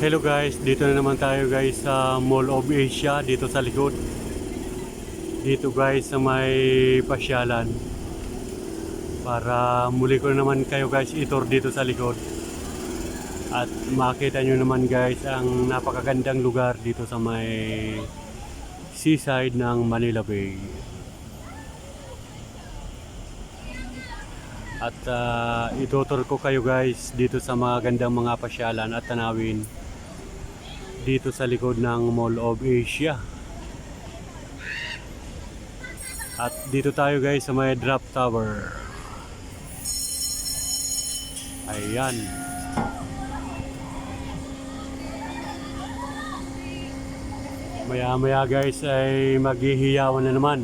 Hello guys, dito na naman tayo guys sa Mall of Asia dito sa likod. Dito guys sa may pasyalan. Para muli ko na naman kayo guys itor dito sa likod. At makita nyo naman guys ang napakagandang lugar dito sa may seaside ng Manila Bay. At uh, itutur ko kayo guys dito sa mga gandang mga pasyalan at tanawin dito sa likod ng Mall of Asia. At dito tayo guys sa may drop tower. Ayan. Maya maya guys ay maghihiyawan na naman.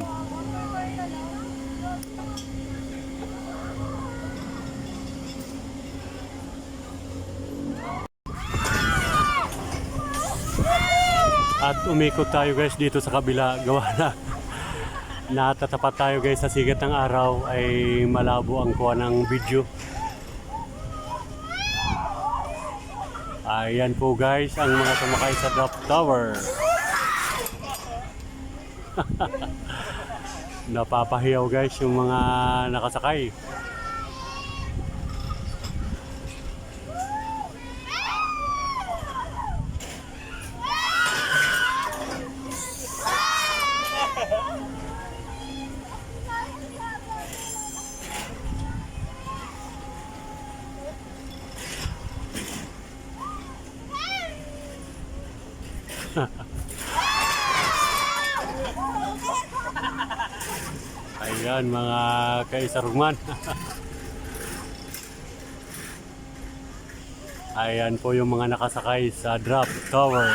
Umikot tayo guys dito sa kabila gawa na natatapat tayo guys sa sigat ng araw ay malabo ang kuha ng video. Ayan po guys ang mga sumakay sa drop tower. Napapahiyaw guys yung mga nakasakay. Ayan mga kaisarugman. Ayan po yung mga nakasakay sa drop tower.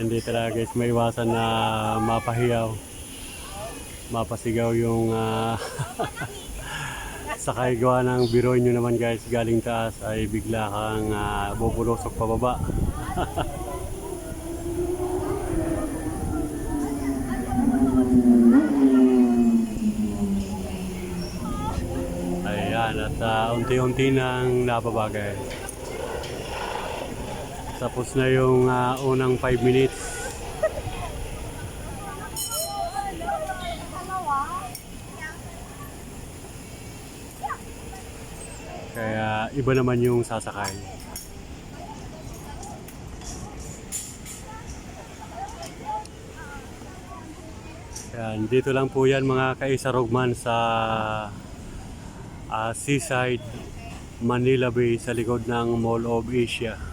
Hindi talaga guys may iwasan na mapahiyaw. Mapasigaw yung ah, sakay gawa ng biro nyo naman guys galing taas ay bigla kang uh, bubulosok pababa. Ayan, at ah, unti-unti nang napabagay. Tapos na yung ah, unang 5 minutes. Kaya iba naman yung sasakay. Yan, dito lang po yan mga kaisarugman sa ah, seaside Manila Bay sa likod ng Mall of Asia.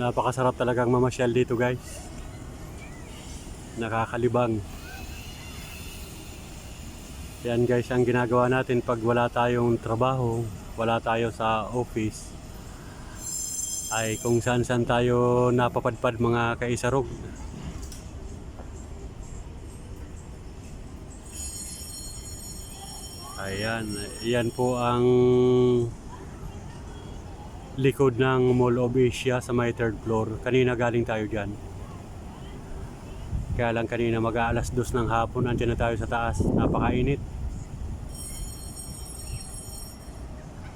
Napakasarap talagang mamasyal dito guys. Nakakalibang. Yan guys ang ginagawa natin pag wala tayong trabaho, wala tayo sa office. Ay kung saan saan tayo napapadpad mga kaisarog. Ayan, yan po ang likod ng Mall of Asia sa may third floor. Kanina galing tayo dyan. Kaya lang kanina mag-aalas dos ng hapon, andyan na tayo sa taas. Napakainit.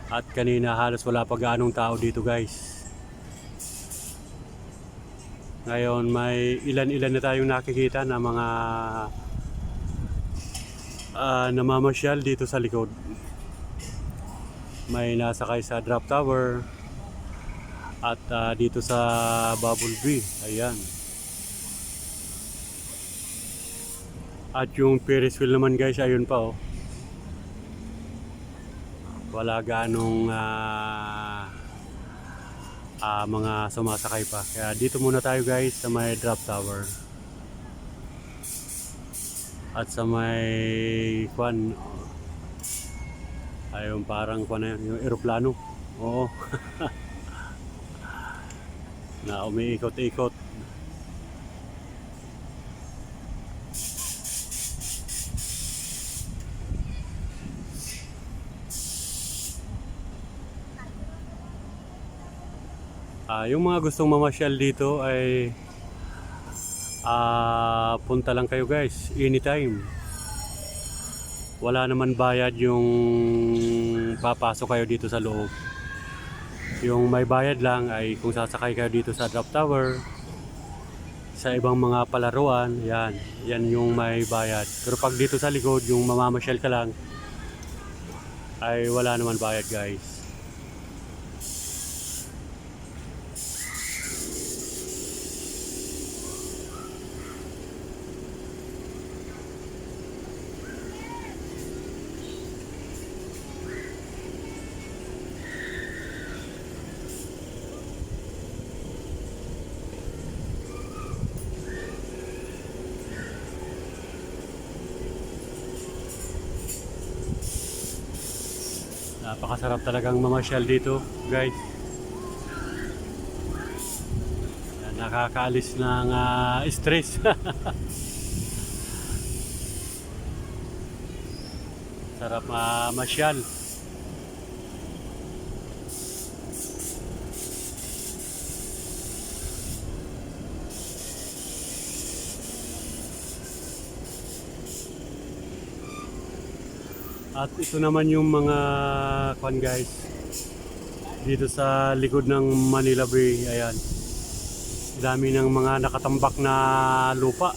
At kanina halos wala pa gaanong tao dito guys. Ngayon may ilan-ilan na tayong nakikita na mga ah, namamasyal dito sa likod. May nasakay sa drop tower, at ah, dito sa Bubble Bee, ayan. At yung Ferris wheel naman guys, ayun pa oh. Wala ganong ah, ah, mga sumasakay pa. Kaya dito muna tayo guys sa may drop tower. At sa may kwan ay yung parang kwan na yun, yung eroplano. Oo. na umiikot-ikot. Ah, yung mga gustong mamasyal dito ay ah punta lang kayo guys anytime. Wala naman bayad yung papasok kayo dito sa loob. Yung may bayad lang ay kung sasakay kayo dito sa drop tower sa ibang mga palaruan, yan. Yan yung may bayad. Pero pag dito sa likod, yung mamamasyal ka lang ay wala naman bayad guys. Napakasarap talagang mamasyal dito, guys. Nakakaalis ng ah, stress. Sarap mamasyal. At ito naman yung mga kwan guys. Dito sa likod ng Manila Bay, ayan. Dami ng mga nakatambak na lupa.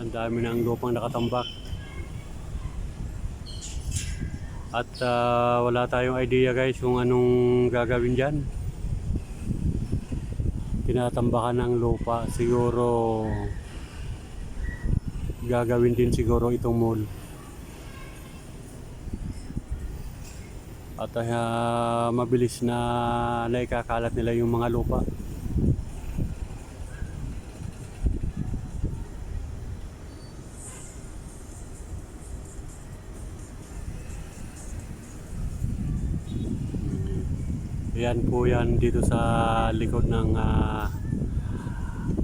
Ang dami ng lupang nakatambak. At ah, wala tayong idea guys kung anong gagawin dyan tinatambakan ng lupa. Siguro gagawin din siguro itong mall. At ah, mabilis na naikakalat nila yung mga lupa Yan po yan dito sa likod ng ah,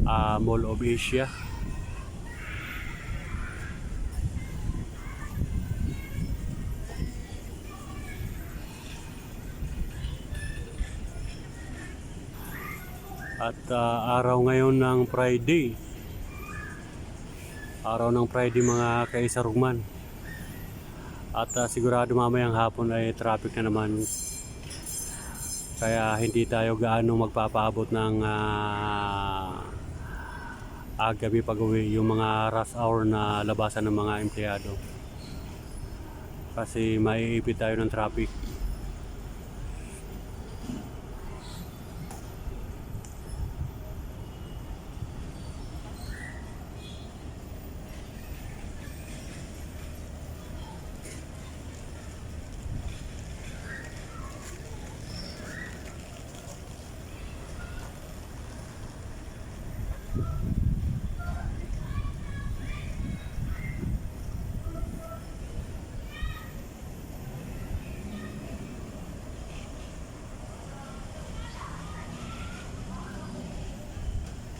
ah, Mall of Asia. At ah, araw ngayon ng Friday. Araw ng Friday mga kaisarugman. At ah, sigurado mamayang hapon ay traffic na naman kaya hindi tayo gaano magpapaabot ng ah, ah, gabi pag uwi yung mga rush hour na labasan ng mga empleyado. Kasi maiipit tayo ng traffic.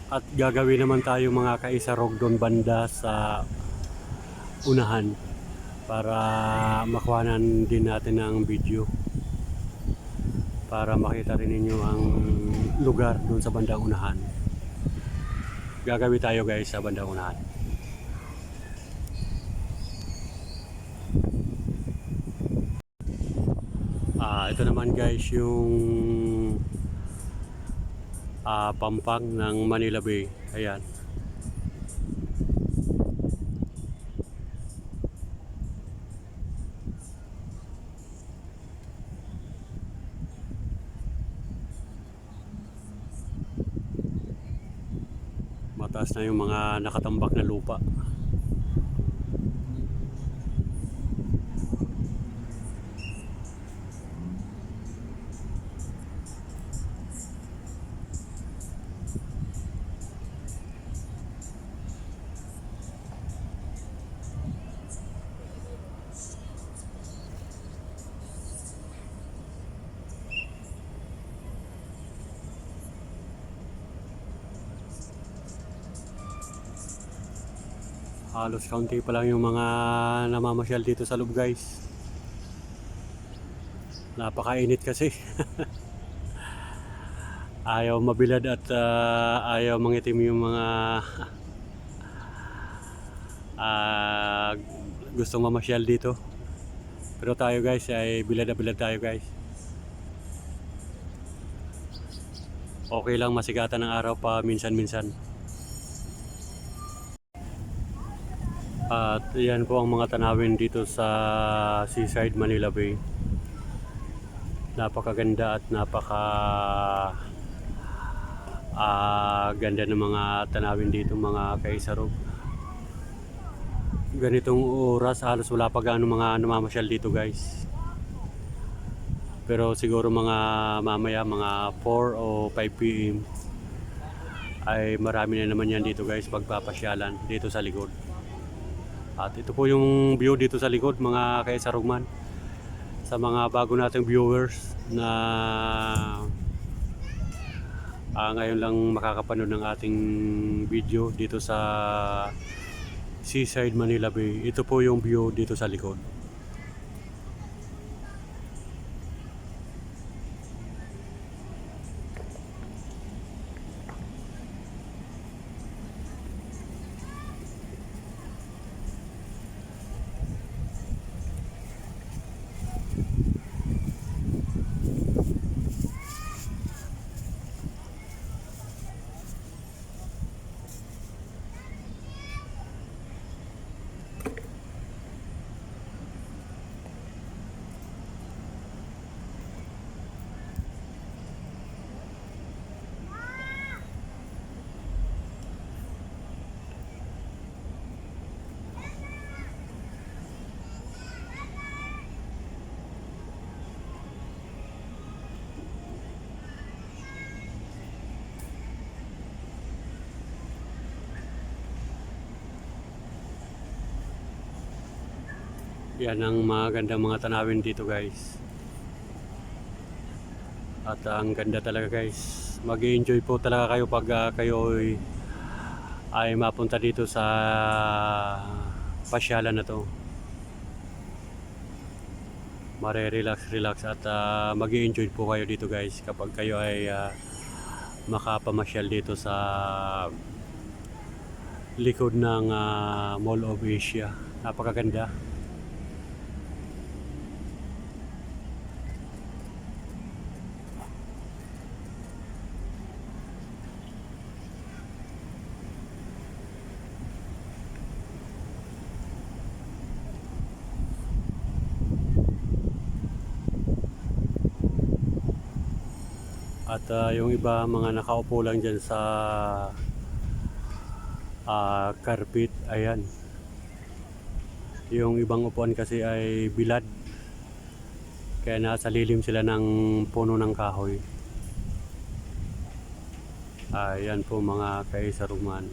At gagawin naman tayo mga kaisarog doon banda sa unahan para makuhanan din natin ng video para makita rin ninyo ang lugar doon sa bandang unahan. Gagawin tayo guys sa bandang unahan. Ah, ito naman guys yung ah, pampang ng Manila Bay. Ayan. Mataas na yung mga nakatambak na lupa. Halos kaunti pa lang yung mga namamasyal dito sa loob guys. Napakainit kasi. ayaw mabilad at ah, ayaw mangitim yung mga ah, gustong mamasyal dito. Pero tayo guys ay bilad na bilad tayo guys. Okay lang masigatan ng araw pa minsan-minsan. At yan po ang mga tanawin dito sa Seaside Manila Bay. Napakaganda at napaka ah ganda ng mga tanawin dito mga kaisarog. Ganitong oras halos wala pa gaano mga namamasyal dito guys. Pero siguro mga mamaya mga 4 o 5 PM ay marami na naman yan dito guys pagpapasyalan dito sa likod. At ito po yung view dito sa likod mga kaisarugman. Sa mga bago nating viewers na ah, ngayon lang makakapanood ng ating video dito sa Seaside Manila Bay. Ito po yung view dito sa likod. Yan ang magandang mga tanawin dito guys. At ang ganda talaga guys. mag enjoy po talaga kayo pag ah, kayo ay, ay mapunta dito sa pasyalan na to. Mare-relax, relax at mag enjoy po kayo dito guys kapag kayo ay ah, makapamasyal dito sa likod ng ah, Mall of Asia. Napakaganda. At ah, yung iba mga nakaupo lang dyan sa ah, carpet, ayan. Yung ibang upuan kasi ay bilad. Kaya nasa lilim sila ng puno ng kahoy. Ayan po mga kaisaruman.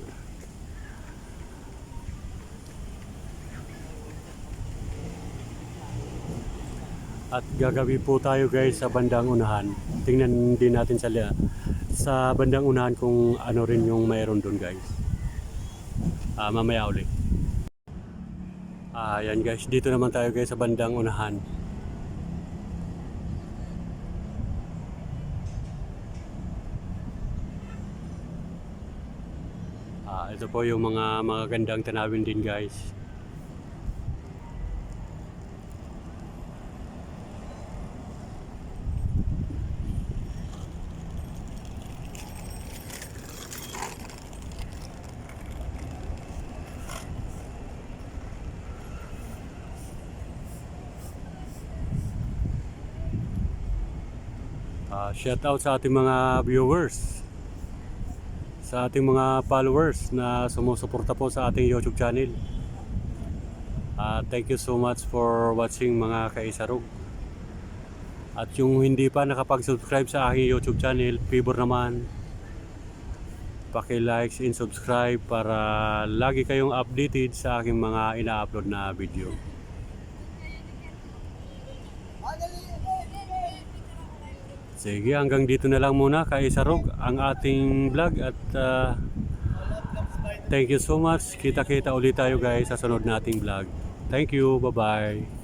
At gagabi po tayo guys sa bandang unahan. Tingnan din natin sa sa bandang unahan kung ano rin yung mayroon doon guys. Ah, mamaya ulit. Ah, yan guys, dito naman tayo guys sa bandang unahan. Ah, ito po yung mga magagandang tanawin din guys. Ah, shout out sa ating mga viewers. Sa ating mga followers na sumusuporta po sa ating YouTube channel. Ah, thank you so much for watching mga kaisarog. At yung hindi pa nakapag-subscribe sa aking YouTube channel, favor naman paki-likes and subscribe para lagi kayong updated sa aking mga ina-upload na video. Sige, hanggang dito na lang muna kay Sarog ang ating vlog at ah, Thank you so much. Kita-kita ulit tayo guys sa sunod nating vlog. Thank you. Bye-bye.